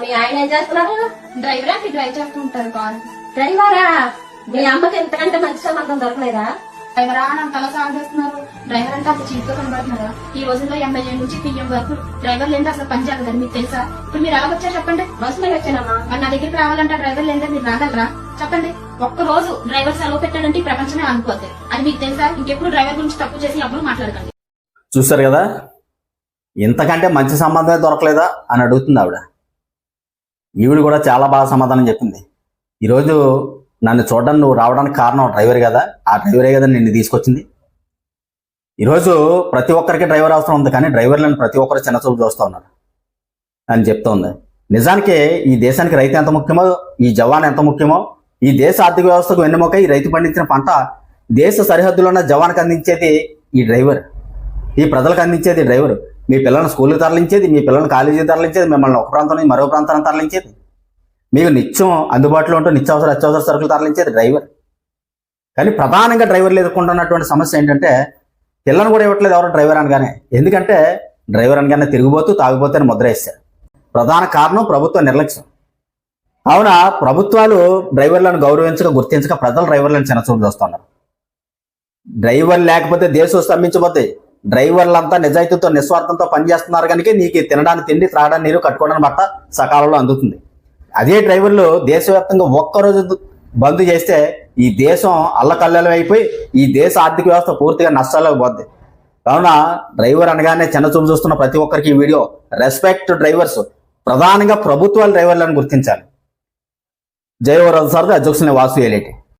మీ ఆయన ఏం చేస్తున్నారు? డ్రైవర్? అండి డ్రైవ్ చేస్తూ ఉంటారు కార్. డ్రైవరా? మీ అమ్మకి ఎంతకంటే మంచి సంబంధం దొరకలేదా? డ్రైవరా అని అంతలా సాగేస్తున్నారు డ్రైవర్ అంటే అంత చీప్గా కనబడుతున్నారా? ఈ రోజుల్లో ఎమ్మెల్యే నుంచి పిఎం వరకు డ్రైవర్లు ఏంటి అసలు పని జరగదు మీకు తెలుసా? ఇప్పుడు మీరు ఎలా వచ్చారు చెప్పండి. బస్ మీద వచ్చానమ్మా. మరి నా దగ్గరికి రావాలంటే డ్రైవర్లు ఏంటో మీరు రాగలరా? చెప్పండి. ఒక్క రోజు డ్రైవర్ సెలవు పెట్టాడంటే ఈ ప్రపంచమే అనుకోద్ది అది మీకు తెలుసా? ఇంకెప్పుడు డ్రైవర్ గురించి తప్పు చేసి అప్పుడు మాట్లాడకండి. చూస్తారు కదా? ఇంతకంటే మంచి సంబంధమే దొరకలేదా? అని అడుగుతుంది ఆవిడ. ఈవిడ కూడా చాలా బాగా సమాధానం చెప్పింది. ఈరోజు నన్ను చూడడానికి నువ్వు రావడానికి కారణం డ్రైవర్ కదా? ఆ డ్రైవరే కదా నిన్ను తీసుకొచ్చింది? ఈరోజు ప్రతి ఒక్కరికి డ్రైవర్ అవసరం ఉంది కానీ డ్రైవర్లను ప్రతి ఒక్కరు చిన్న చూపు చూస్తూ ఉన్నారు అని చెప్తోంది నిజానికి ఈ దేశానికి రైతు ఎంత ముఖ్యమో ఈ జవాన్ ఎంత ముఖ్యమో ఈ దేశ ఆర్థిక వ్యవస్థకు వెన్నెముక ఈ రైతు పండించిన పంట దేశ సరిహద్దులో ఉన్న జవాన్కి అందించేది ఈ డ్రైవర్. ఈ ప్రజలకు అందించేది డ్రైవర్. మీ పిల్లలను స్కూల్కి తరలించేది మీ పిల్లల్ని కాలేజీకి తరలించేది మిమ్మల్ని ఒక ప్రాంతం నుంచి మరో ప్రాంతానికి తరలించేది. మీకు నిత్యం అందుబాటులో ఉంటూ నిత్యావసర అత్యవసర సరుకులు తరలించేది డ్రైవర్. కానీ ప్రధానంగా డ్రైవర్లు ఎదుర్కొంటున్నటువంటి సమస్య ఏంటంటే పిల్లలను కూడా ఇవ్వట్లేదు ఎవరు డ్రైవర్ అనగానే. ఎందుకంటే డ్రైవర్ అనగానే తిరిగిపోతూ తాగిపోతే ముద్ర వేస్తారు ప్రధాన కారణం ప్రభుత్వ నిర్లక్ష్యం. కావున ప్రభుత్వాలు డ్రైవర్లను గౌరవించక గుర్తించక ప్రజలు డ్రైవర్లను చిన్నచూపు చూస్తున్నారు. డ్రైవర్ లేకపోతే దేశం స్తంభించబోతాయి డ్రైవర్లంతా నిజాయితీతో నిస్వార్థంతో పనిచేస్తున్నారు కనుక నీకు తినడానికి తిండి త్రాగడానికి నీరు కట్టుకోవడానికి బట్ట సకాలంలో అందుతుంది. అదే డ్రైవర్లు దేశవ్యాప్తంగా ఒక్కరోజు బంద్ చేస్తే ఈ దేశం అల్లకల్లలు అయిపోయి ఈ దేశ ఆర్థిక వ్యవస్థ పూర్తిగా నష్టాలకు పోద్ది. కావున డ్రైవర్ అనగానే చిన్న చూపు చూస్తున్న ప్రతి ఒక్కరికి ఈ వీడియో. రెస్పెక్ట్ డ్రైవర్స్ ప్రధానంగా ప్రభుత్వాల డ్రైవర్లను గుర్తించాలి. జయవరాజు సార్ అధ్యక్షుని వాసు ఏలేటి